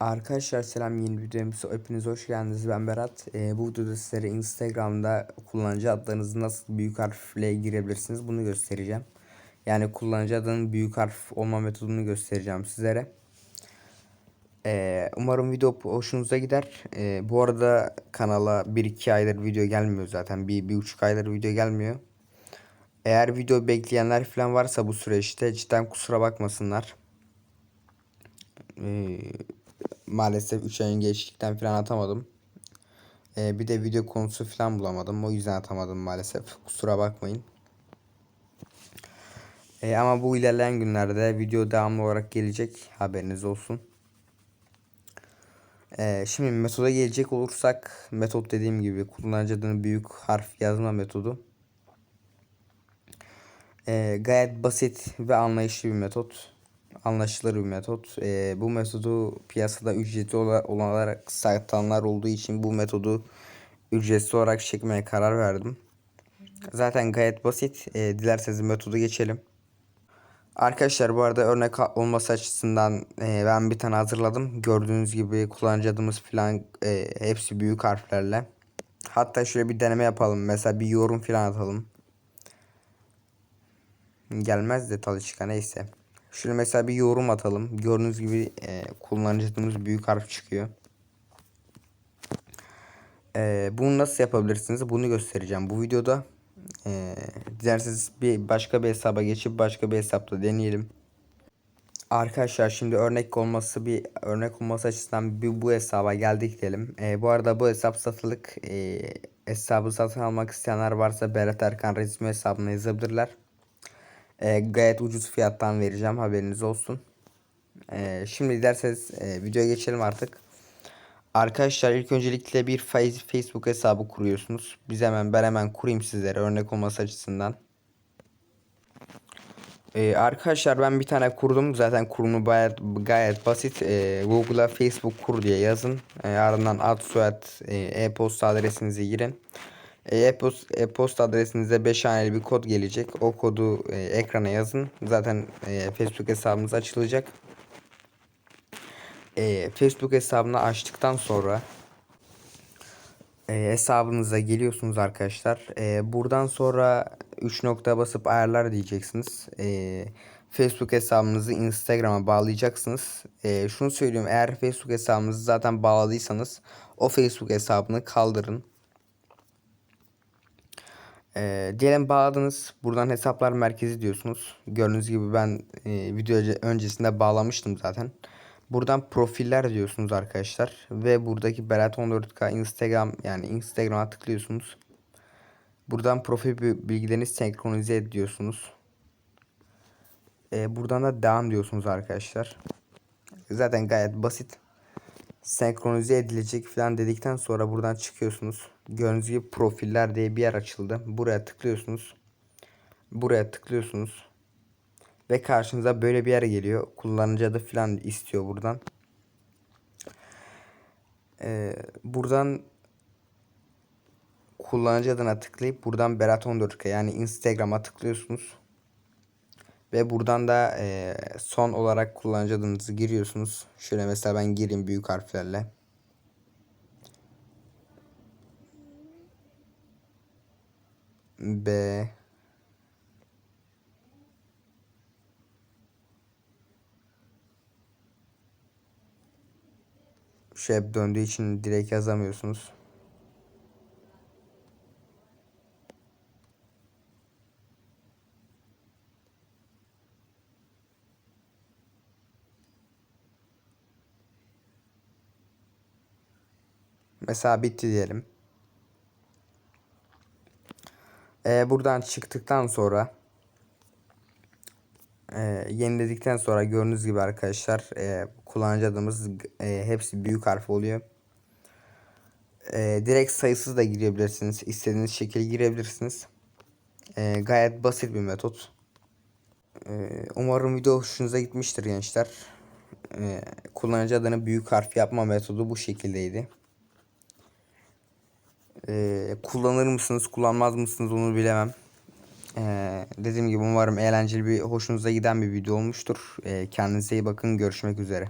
Arkadaşlar selam yeni videomuza hepiniz hoş geldiniz. Ben Berat. Ee, bu videoda sizlere Instagram'da kullanıcı adlarınızı nasıl büyük harfle girebilirsiniz bunu göstereceğim. Yani kullanıcı adının büyük harf olma metodunu göstereceğim sizlere. Ee, Umarım video hoşunuza gider. Ee, Bu arada kanala 1-2 aydır video gelmiyor zaten. 1-1,5 aydır video gelmiyor. Eğer video bekleyenler falan varsa bu süreçte cidden kusura bakmasınlar. Ee, maalesef 3 ayın geçtikten falan atamadım. Ee, bir de video konusu falan bulamadım. O yüzden atamadım maalesef. Kusura bakmayın. Ee, ama bu ilerleyen günlerde video devamlı olarak gelecek. Haberiniz olsun. Ee, şimdi metoda gelecek olursak metot dediğim gibi kullanıcı büyük harf yazma metodu. Ee, gayet basit ve anlayışlı bir metot anlaşılır bir metot. E, bu metodu piyasada ücretli olarak satanlar olduğu için bu metodu ücretsiz olarak çekmeye karar verdim. Zaten gayet basit. E, dilerseniz metodu geçelim. Arkadaşlar bu arada örnek olması açısından e, ben bir tane hazırladım. Gördüğünüz gibi kullanıcı adımız falan e, hepsi büyük harflerle. Hatta şöyle bir deneme yapalım. Mesela bir yorum falan atalım. Gelmez de talışka neyse. Şöyle mesela bir yorum atalım. Gördüğünüz gibi e, kullanıcımız büyük harf çıkıyor. E, bunu nasıl yapabilirsiniz? Bunu göstereceğim bu videoda. E, dilerseniz bir başka bir hesaba geçip başka bir hesapta deneyelim. Arkadaşlar şimdi örnek olması bir örnek olması açısından bir bu hesaba geldik diyelim. E, bu arada bu hesap satılık. E, hesabı satın almak isteyenler varsa Berat Erkan resmi hesabına yazabilirler. E, gayet ucuz fiyattan vereceğim haberiniz olsun. E, şimdi derseniz e, videoya geçelim artık. Arkadaşlar ilk öncelikle bir Facebook hesabı kuruyorsunuz. Biz hemen ben hemen kurayım sizlere örnek olması açısından. Ee, arkadaşlar ben bir tane kurdum. Zaten kurumu gayet, gayet basit. Ee, Google'a Facebook kur diye yazın. Ee, ardından ad soyad e-posta adresinizi girin. E-posta adresinize 5 haneli bir kod gelecek. O kodu e, ekrana yazın. Zaten e, Facebook hesabınız açılacak. E, Facebook hesabını açtıktan sonra e, hesabınıza geliyorsunuz arkadaşlar. E, buradan sonra 3 nokta basıp ayarlar diyeceksiniz. E, Facebook hesabınızı Instagram'a bağlayacaksınız. E, şunu söyleyeyim eğer Facebook hesabınızı zaten bağladıysanız o Facebook hesabını kaldırın. E, diyelim bağladınız. Buradan hesaplar merkezi diyorsunuz. Gördüğünüz gibi ben e, video öncesinde bağlamıştım zaten. Buradan profiller diyorsunuz arkadaşlar. Ve buradaki Berat 14K Instagram yani Instagram'a tıklıyorsunuz. Buradan profil bilgilerini senkronize ediyorsunuz. E, buradan da devam diyorsunuz arkadaşlar. Zaten gayet basit senkronize edilecek falan dedikten sonra buradan çıkıyorsunuz. Gördüğünüz gibi profiller diye bir yer açıldı. Buraya tıklıyorsunuz. Buraya tıklıyorsunuz. Ve karşınıza böyle bir yer geliyor. Kullanıcı adı falan istiyor buradan. Ee, buradan kullanıcı adına tıklayıp buradan Berat 14K yani Instagram'a tıklıyorsunuz. Ve buradan da e, son olarak kullanıcı adınızı giriyorsunuz. Şöyle mesela ben gireyim büyük harflerle. B Şu hep döndüğü için direkt yazamıyorsunuz. Mesela bitti diyelim. Ee, buradan çıktıktan sonra e, yeniledikten sonra gördüğünüz gibi arkadaşlar e, kullanıcı adımız e, hepsi büyük harf oluyor. E, direkt sayısız da girebilirsiniz. İstediğiniz şekilde girebilirsiniz. E, gayet basit bir metot. E, umarım video hoşunuza gitmiştir gençler. E, kullanıcı adını büyük harf yapma metodu bu şekildeydi. Ee, kullanır mısınız, kullanmaz mısınız onu bilemem. Ee, dediğim gibi umarım eğlenceli bir, hoşunuza giden bir video olmuştur. Ee, kendinize iyi bakın, görüşmek üzere.